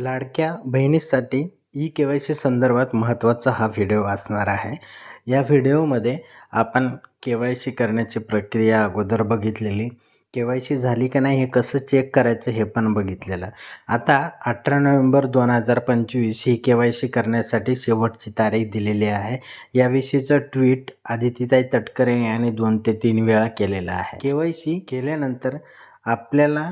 लाडक्या बहिणीसाठी E K Y C संदर्भात महत्त्वाचा हा व्हिडिओ असणार आहे. या व्हिडिओमध्ये आपण के वाय सी करण्याची प्रक्रिया अगोदर बघितलेली. के वाय सी झाली का नाही हे कसं चेक करायचं हे पण बघितलेलं. आता अठरा नोव्हेंबर दोन हजार पंचवीस ही के वाय सी करण्यासाठी शेवटची तारीख दिलेली आहे. याविषयीचं ट्विट आदितीताई तटकरे यांनी दोन ते तीन वेळा केलेलं आहे. के वाय सी केल्यानंतर आपल्याला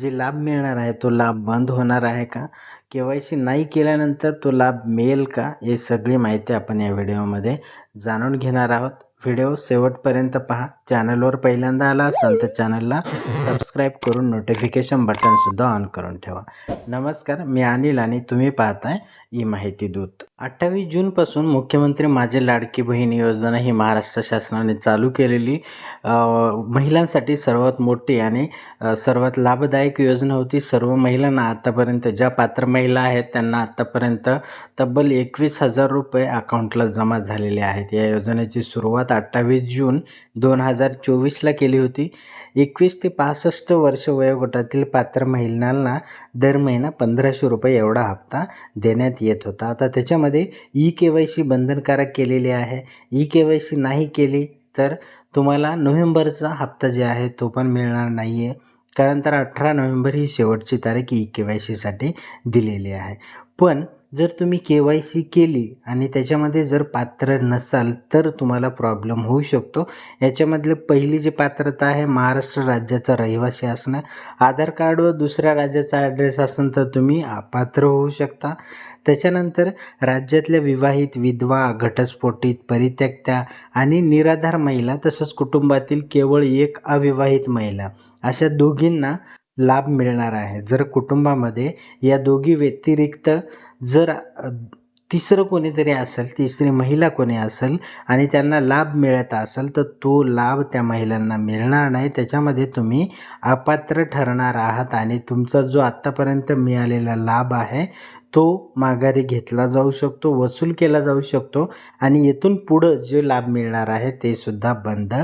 जे लाभ मिळणार आहे तो लाभ बंद होणार आहे का? के वाय सी नाही केल्यानंतर तो लाभ मिळेल का? हे सगळी माहिती आपण या व्हिडिओमध्ये जाणून घेणार आहोत. व्हिडिओ शेवटपर्यंत पहा. चॅनलवर पहिल्यांदा आला असाल तर चॅनलला सबस्क्राईब करून नोटिफिकेशन बटनसुद्धा ऑन करून ठेवा. नमस्कार मी अनिल आणि तुम्ही पाहताय ई माहिती दूत. अठ्ठावीस जूनपासून मुख्यमंत्री माझे लाडकी बहीण योजना ही महाराष्ट्र शासनाने चालू केलेली महिलांसाठी सर्वात मोठी आणि सर्वात लाभदायक योजना होती सर्व महिलांना आतापर्यंत. ज्या पात्र महिला आहेत त्यांना आतापर्यंत तब्बल एकवीस हजार रुपये अकाउंटला जमा झालेले आहेत. या योजनेची सुरुवात अठ्ठावीस जून दोन हजार चोवीसला केली होती. एकवीस ते पासष्ट वर्ष वयोगटातील पात्र महिलांना दर महिना पंधराशे रुपये एवढा हप्ता देण्यात येत होता. आता त्याच्यामध्ये ई के वाय सी बंधनकारक केलेली आहे. ई के वाय सी नाही केली तर तुम्हाला नोव्हेंबरचा हप्ता जे आहे तो पण मिळणार नाही आहे कारण तर अठरा नोव्हेंबर ही शेवटची तारीख ई के वाय सीसाठी दिलेली आहे. पण जर तुम्ही के वाय सी केली आणि त्याच्यामध्ये जर पात्र नसाल तर तुम्हाला प्रॉब्लेम होऊ शकतो. याच्यामधले पहिली जी पात्रता आहे महाराष्ट्र राज्याचा रहिवासी असणं. आधार कार्ड व दुसऱ्या राज्याचा ॲड्रेस असेल तर तुम्ही अपात्र होऊ शकता. त्याच्यानंतर राज्यातल्या विवाहित विधवा घटस्फोटित परित्यक्त्या आणि निराधार महिला तसंच कुटुंबातील केवळ एक अविवाहित महिला अशा दोघींना लाभ मिळणार आहे. जर कुटुंबामध्ये या दोघी व्यतिरिक्त जर तिसरं कोणीतरी असेल तिसरी महिला कोणी असेल आणि त्यांना लाभ मिळत असेल तर तो लाभ त्या महिलांना मिळणार नाही. त्याच्यामध्ये तुम्ही अपात्र ठरणार आहात आणि तुमचा जो आत्तापर्यंत मिळालेला लाभ आहे तो माघारी घेतला जाऊ शकतो वसूल केला जाऊ शकतो आणि येथून पुढं जे लाभ मिळणार आहे ते सुद्धा बंद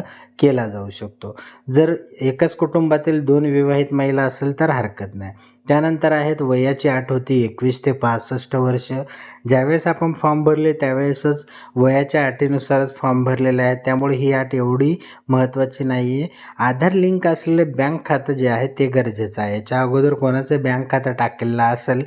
केला जाऊ शकतो. जर एकाच कुटुंबातील दोन विवाहित महिला असेल तर हरकत नाही. त्यानंतर आहेत वयाची अट होती एकवीस ते पासष्ट वर्ष. ज्यावेळेस आपण फॉर्म भरले त्यावेळेसच वयाच्या अटीनुसारच फॉर्म भरलेले आहेत. त्यामुळे ही अट एवढी महत्त्वाची नाही आहे आधार लिंक असलेले बँक खातं जे आहे ते गरजेचं आहे. याच्या अगोदर कोणाचं बँक खातं टाकलेलं असेल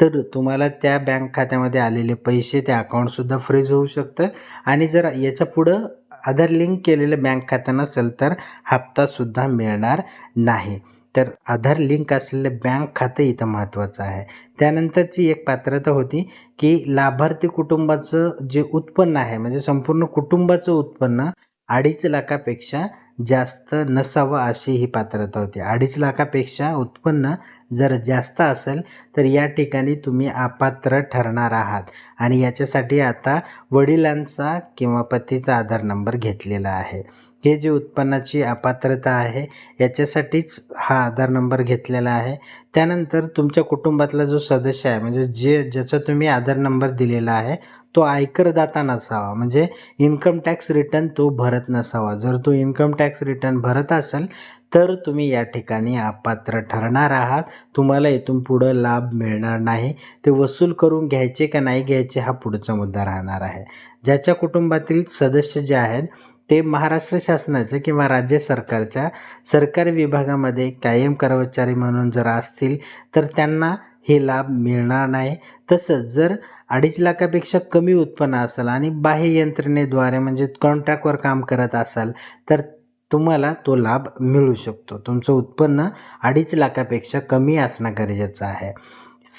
तर तुम्हाला त्या बँक खात्यामध्ये आलेले पैसे ते अकाउंटसुद्धा फ्रीज होऊ शकतं. आणि जर याच्या पुढं आधार लिंक केलेलं बँक खातं नसेल तर हप्तासुद्धा मिळणार नाही. तर आधार लिंक असलेलं बँक खातं इथं महत्त्वाचं आहे. त्यानंतरची एक पात्रता होती की लाभार्थी कुटुंबाचं जे उत्पन्न आहे म्हणजे संपूर्ण कुटुंबाचं उत्पन्न अडीच लाखापेक्षा जास्त नसावं अशी ही पात्रता होती. अडीच लाखापेक्षा उत्पन्न जर जास्त असेल तर या ठिकाणी तुम्ही अपात्र ठरणार आहात. आणि याच्यासाठी आता वडिलांचा किंवा पतीचा आधार नंबर घेतलेला आहे. हे जे उत्पन्नाची अपात्रता आहे याच्यासाठीच हा आधार नंबर घेतलेला आहे. त्यानंतर तुमच्या कुटुंबातला जो सदस्य आहे म्हणजे जे ज्याचा तुम्ही आधार नंबर दिलेला आहे तो आयकरदाता नसावा. म्हणजे इन्कम टॅक्स रिटर्न तो भरत नसावा. जर तो इन्कम टॅक्स रिटर्न भरत असेल तर तुम्ही या ठिकाणी अपात्र ठरणार आहात. तुम्हाला इथून पुढं लाभ मिळणार नाही. ते वसूल करून घ्यायचे का नाही घ्यायचे हा पुढचा मुद्दा राहणार आहे. ज्याच्या कुटुंबातील सदस्य जे आहेत ते महाराष्ट्र शासनाच्या किंवा राज्य सरकारच्या सरकारी विभागामध्ये कायम कर्मचारी म्हणून जर असतील तर त्यांना हे लाभ मिळणार नाही. तसंच जर अडीच लाखापेक्षा कमी उत्पन्न असेल आणि बाह्य यंत्रणेद्वारे म्हणजे कॉन्ट्रॅक्टवर काम करत असाल तर तुम्हाला तो लाभ मिळू शकतो. तुमचं उत्पन्न अडीच लाखापेक्षा कमी असणं गरजेचं आहे.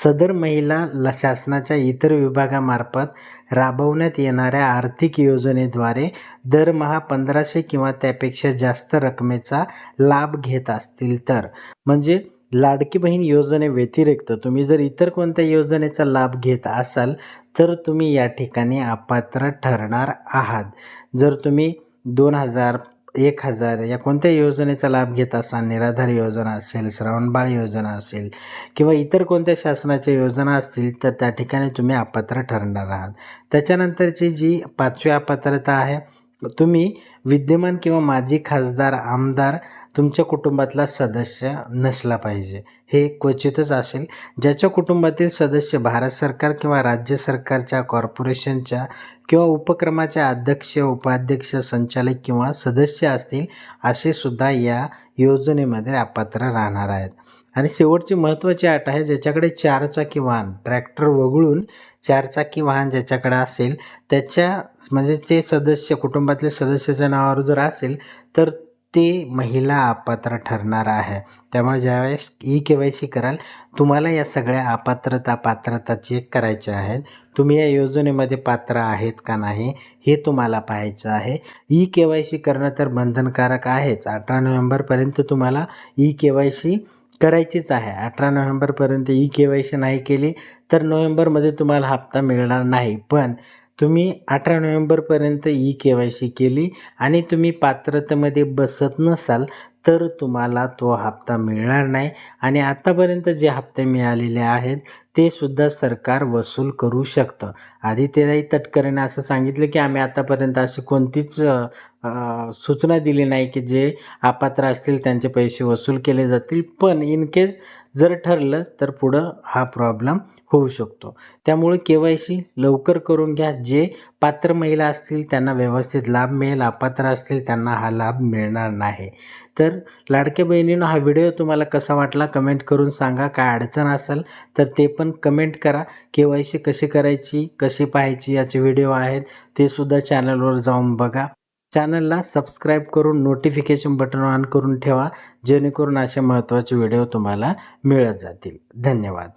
सदर महिला ल शासनाच्या इतर विभागामार्फत राबवण्यात येणाऱ्या आर्थिक योजनेद्वारे दरमहा पंधराशे किंवा त्यापेक्षा जास्त रकमेचा लाभ घेत असतील तर. म्हणजे लाडकी बहीण योजनेव्यतिरिक्त तुम्ही जर इतर कोणत्या योजनेचा लाभ घेत असाल तर तुम्ही या ठिकाणी अपात्र ठरणार आहात. जर तुम्ही दोन हजार एक हजार या कोणत्या योजनेचा लाभ घेत असाल निराधार योजना असेल श्रावणबाळ योजना असेल किंवा इतर कोणत्या शासनाच्या योजना असतील तर त्या ठिकाणी तुम्ही अपात्र ठरणार आहात. त्याच्यानंतरची जी पाचवी अपात्रता आहे तुम्ही विद्यमान किंवा माजी खासदार आमदार तुमच्या कुटुंबातला सदस्य नसला पाहिजे. हे क्वचितच असेल. ज्याच्या कुटुंबातील सदस्य भारत सरकार किंवा राज्य सरकारच्या कॉर्पोरेशनच्या किंवा उपक्रमाच्या अध्यक्ष उपाध्यक्ष संचालक किंवा सदस्य असतील असे सुद्धा या योजनेमध्ये अपात्र राहणार आहेत. आणि शेवटची महत्त्वाची अट आहे ज्याच्याकडे चारचाकी वाहन ट्रॅक्टर वगळून चारचाकी वाहन ज्याच्याकडे असेल त्याच्या म्हणजे ते सदस्य कुटुंबातले सदस्याच्या नावावर जर असेल तर ते महिला अपात्र ठरणार आहे? त्यामुळे ज्यावेळेस ई के वाय सी कराल तुम्हाला या सगळ्या अपात्रता पात्रता चेक करायच्या आहेत. तुम्ही या योजनेमध्ये पात्र आहेत का नाही हे तुम्हाला पाहायचं आहे. ई के वाय सी करणं तर बंधनकारक आहेच. अठरा नोव्हेंबरपर्यंत तुम्हाला ई के वाय सी करायचीच आहे. अठरा नोव्हेंबरपर्यंत ई के वाय सी नाही केली तर नोव्हेंबरमध्ये तुम्हाला हप्ता मिळणार नाही. पण तुम्ही अठरा नोव्हेंबरपर्यंत ई के वाय सी केली आणि तुम्ही पात्रतेमध्ये बसत नसाल तर तुम्हाला तो हप्ता मिळणार नाही. आणि आत्तापर्यंत जे हप्ते मिळालेले आहेत ते सुद्धा सरकार वसूल करू शकतं. आदित्यताई तटकरेने असं सांगितलं की आम्ही आतापर्यंत अशी कोणतीच सूचना दिली नाही की जे अपात्र असतील त्यांचे पैसे वसूल केले जातील. पण इन केस जर ठरलं तर पुढं हा प्रॉब्लेम होऊ शकतो. त्यामुळे के वाय सी लवकर करून घ्या. जे पात्र महिला असतील त्यांना व्यवस्थित लाभ मिळेल. अपात्र असतील त्यांना हा लाभ मिळणार नाही. तर लाडक्या बहिणीनं हा व्हिडिओ तुम्हाला कसा वाटला कमेंट करून सांगा. काय अडचण असेल तर ते पण कमेंट करा. के वाय सी कशी करायची कशी पाहायची याचे व्हिडिओ आहेत ते सुद्धा चॅनलवर जाऊन बघा. चॅनलला सबस्क्राईब करून नोटिफिकेशन बटन ऑन करून ठेवा जेणेकरून असे महत्त्वाचे व्हिडिओ तुम्हाला मिळत जातील. धन्यवाद.